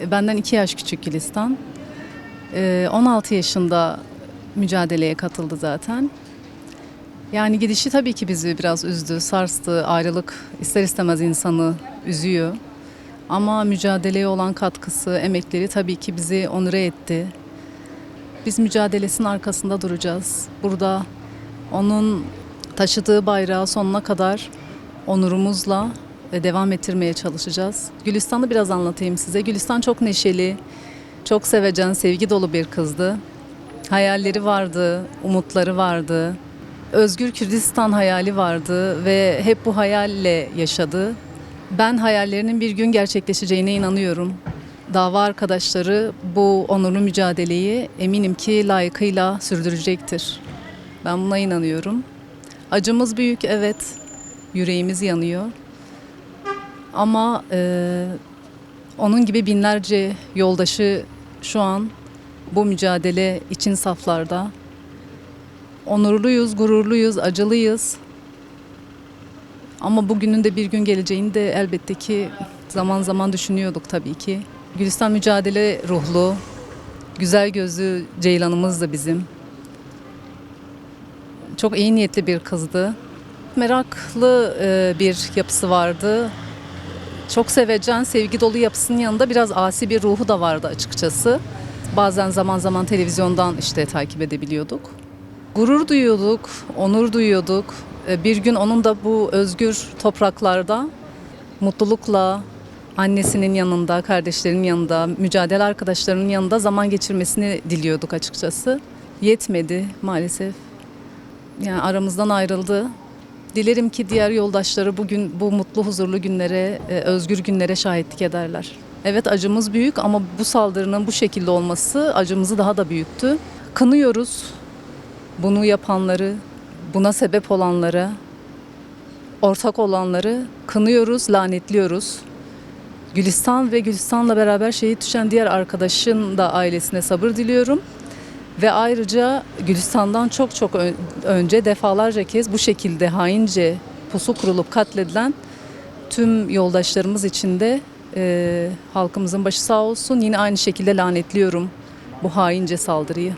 E, Benden 2 yaş küçük Gülistan. E, 16 yaşında mücadeleye katıldı zaten. Yani gidişi tabii ki bizi biraz üzdü, sarstı. Ayrılık ister istemez insanı üzüyor. Ama mücadeleye olan katkısı, emekleri tabii ki bizi onure etti. Biz mücadelesinin arkasında duracağız. Burada onun taşıdığı bayrağı sonuna kadar onurumuzla e, devam ettirmeye çalışacağız. Gülistan'ı biraz anlatayım size. Gülistan çok neşeli, çok sevecen, sevgi dolu bir kızdı. Hayalleri vardı, umutları vardı. Özgür Kürdistan hayali vardı ve hep bu hayalle yaşadı. Ben hayallerinin bir gün gerçekleşeceğine inanıyorum. Dava arkadaşları bu onurlu mücadeleyi eminim ki layıkıyla sürdürecektir. Ben buna inanıyorum. Acımız büyük evet. Yüreğimiz yanıyor. Ama e, onun gibi binlerce yoldaşı şu an bu mücadele için saflarda. Onurluyuz, gururluyuz, acılıyız. Ama bugünün de bir gün geleceğini de elbette ki zaman zaman düşünüyorduk tabii ki. Gülistan mücadele ruhlu, güzel gözlü Ceylan'ımız da bizim. Çok iyi niyetli bir kızdı. Meraklı e, bir yapısı vardı. Çok sevecen, sevgi dolu yapısının yanında biraz asi bir ruhu da vardı açıkçası. Bazen zaman zaman televizyondan işte takip edebiliyorduk. Gurur duyuyorduk, onur duyuyorduk. E, Bir gün onun da bu özgür topraklarda mutlulukla annesinin yanında, kardeşlerinin yanında, mücadele arkadaşlarının yanında zaman geçirmesini diliyorduk açıkçası. Yetmedi maalesef. Yani aramızdan ayrıldı. Dilerim ki diğer yoldaşları bugün bu mutlu huzurlu günlere, e, özgür günlere şahitlik ederler. Evet acımız büyük ama bu saldırının bu şekilde olması acımızı daha da büyüttü. Kınıyoruz bunu yapanları, buna sebep olanlara, ortak olanları kınıyoruz, lanetliyoruz. Gülistan ve Gülistan'la beraber şehit düşen diğer arkadaşın da ailesine sabır diliyorum. Ve ayrıca Gülistan'dan çok çok önce defalarca kez bu şekilde haince pusu kurulup katledilen tüm yoldaşlarımız için de e, halkımızın başı sağ olsun. Yine aynı şekilde lanetliyorum bu haince saldırıyı.